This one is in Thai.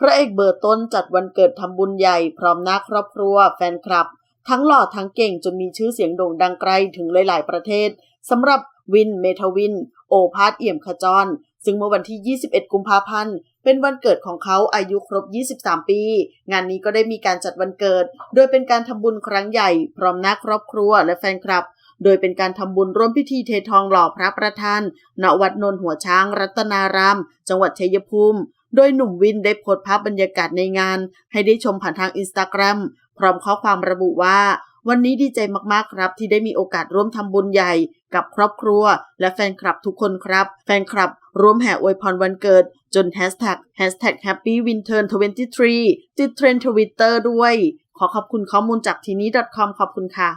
พระเอกเบอร์ต้นจัดวันเกิดทำบุญใหญ่ พร้อมหน้าครอบครัว แฟนคลับ ทั้งหล่อทั้งเก่งจนมีชื่อเสียงโด่งดังไกลถึงหลาย ๆ ประเทศสำหรับวิน เมทวิน โอภาสเอี่ยมขจร ซึ่งเมื่อวันที่ 21 กุมภาพันธ์ เป็นวันเกิดของเขาอายุครบ 23 ปี งานนี้ก็ได้มีการจัดวันเกิด โดยเป็นการทำบุญครั้งใหญ่ พร้อมหน้าครอบครัวและแฟนคลับ โดยเป็นการทำบุญร่วมพิธีเททองหล่อพระประธานณวัดนนหัวช้างรัตนาราม จังหวัดชัยภูมิ โดยหนุ่มวินได้โพสต์ภาพบรรยากาศในงาน ให้ได้ชมผ่านทางอินสตาแกรมพร้อมข้อความระบุว่า วันนี้ดีใจมากๆครับ ที่ได้มีโอกาสร่วมทำบุญใหญ่ กับครอบครัว และแฟนคลับทุกคนครับ แฟนคลับร่วมแห่อวยพรวันเกิด จนแฮชแท็กแฮชแท็ก Happy Winter 23ติดเทรนด์ทวิตเตอร์ด้วย ขอขอบคุณข้อมูลจากทีนี้ .com ขอบคุณค่ะ